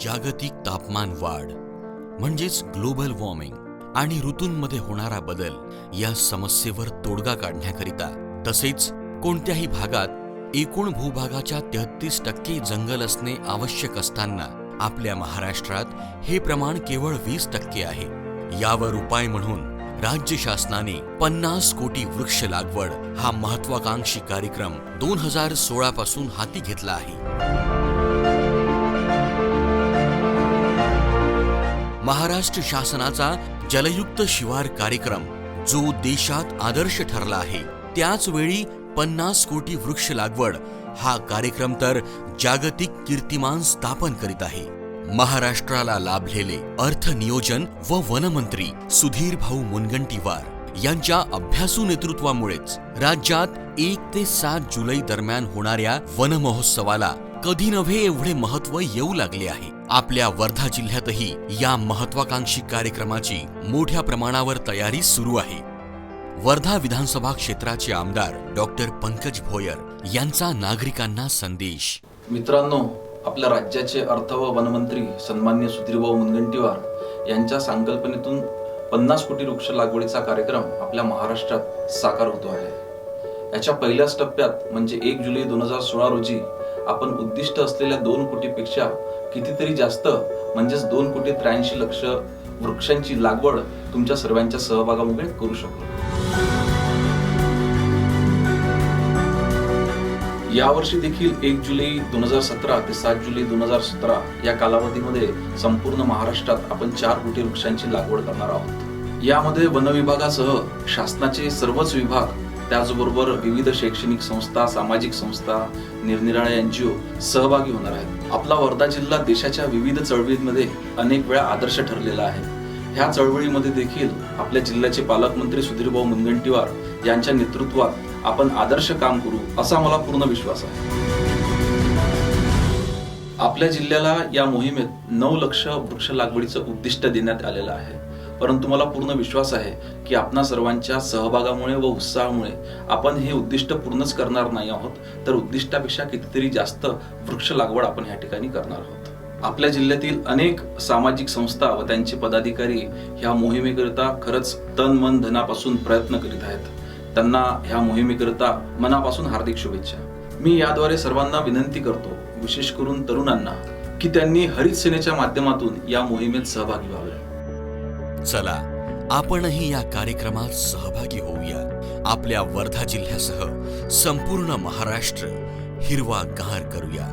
जागतिक तापमान वाढ म्हणजेच ग्लोबल वॉर्मिंग आणि ऋतूंमध्ये होणारा बदल या समस्येवर तोडगा काढण्याकरिता तसेच कोणत्याही भागात एकूण भूभागाच्या तेहतीस टक्के जंगल असणे आवश्यक असताना आपल्या महाराष्ट्रात हे प्रमाण केवळ वीस टक्के आहे. यावर उपाय म्हणून राज्य शासनाने पन्नास कोटी वृक्ष लागवड हा महत्वाकांक्षी कार्यक्रम दोन हजार सोळा पासून हाती घेतला आहे. महाराष्ट्र शासनाचा जलयुक्त शिवार कार्यक्रम जो देशात आदर्श ठरला आहे त्याच वेळी पन्नास कोटी वृक्ष लागवड हा कार्यक्रम तर जागतिक कीर्तिमान स्थापन करीत आहे. महाराष्ट्राला लाभलेले अर्थ नियोजन व वनमंत्री सुधीर भाऊ मुनगंटीवार यांच्या अभ्यासू नेतृत्वामुळेच राज्यात एक ते सात जुलै दरम्यान होणाऱ्या वन महोत्सवाला कधी नव्हे एवढे महत्त्व येऊ लागले आहे. आपल्या वर्धा जिल्ह्यातही या महत्वाकांक्षी कार्यक्रमाची मोठ्या प्रमाणावर तयारी सुरू आहे. वर्धा विधानसभा क्षेत्राचे आमदार डॉक्टर पंकज भोयर यांचा नागरिकांना संदेश. मित्रांनो आपल्या राज्याचे अर्थ व वनमंत्री सन्मान्य सुधीरभाऊ मुनगंटीवार यांच्या संकल्पनेतून पन्नास कोटी वृक्ष लागवडीचा कार्यक्रम आपल्या महाराष्ट्रात साकार होतो आहे. याच्या पहिल्याच टप्प्यात म्हणजे एक जुलै दोन हजार सोळा रोजी आपण उद्दिष्ट असलेल्या दोन कोटीपेक्षा कितीतरी जास्त म्हणजेच दोन कोटी त्र्याऐंशी लक्ष वृक्षांची लागवड तुमच्या सर्वांच्या सहभागामुळे करू शकलो. यावर्षी देखील एक जुलै दोन हजार सतरा ते सात जुलै दोन हजार सतरा या कालावधीमध्ये संपूर्ण महाराष्ट्रात आपण चार कोटी वृक्षांची लागवड करणार आहोत. यामध्ये वन विभागासह शासनाचे सर्वच विभाग त्याचबरोबर विविध शैक्षणिक संस्था सामाजिक संस्था निरनिराळ्या एनजीओ सहभागी होणार आहेत. आपला वर्धा जिल्हा देशाच्या विविध चळवळींमध्ये अनेक वेळा आदर्श ठरलेला आहे. ह्या चळवळीमध्ये देखील आपल्या जिल्ह्याचे पालकमंत्री सुधीरभाऊ मुनगंटीवार यांच्या नेतृत्वात आपण आदर्श काम करू असा मला पूर्ण विश्वास आहे. आपल्या जिल्ह्याला या मोहिमेत नऊ लक्ष वृक्ष लागवडीचं उद्दिष्ट देण्यात आलेलं आहे. परंतु मला पूर्ण विश्वास आहे की आपणा सर्वांच्या सहभागामुळे व उत्साहामुळे आपण हे उद्दिष्ट पूर्णच करणार नाही आहोत तर उद्दिष्टापेक्षा कितीतरी जास्त वृक्ष लागवड आपण ह्या ठिकाणी करणार आहोत. आपल्या जिल्ह्यातील अनेक सामाजिक संस्था व त्यांचे पदाधिकारी ह्या मोहिमेकरिता खरंच तन मन धनापासून प्रयत्न करीत आहेत. त्यांना ह्या मोहिमेकरिता मनापासून हार्दिक शुभेच्छा. मी याद्वारे सर्वांना विनंती करतो विशेष करून तरुणांना की त्यांनी हरित सेनेच्या माध्यमातून या मोहिमेत सहभागी व्हावे. चला आपणही या कार्यक्रमात सहभागी होऊया. आपल्या वर्धा जिल्ह्यासह संपूर्ण महाराष्ट्र हिरवा गार करूया.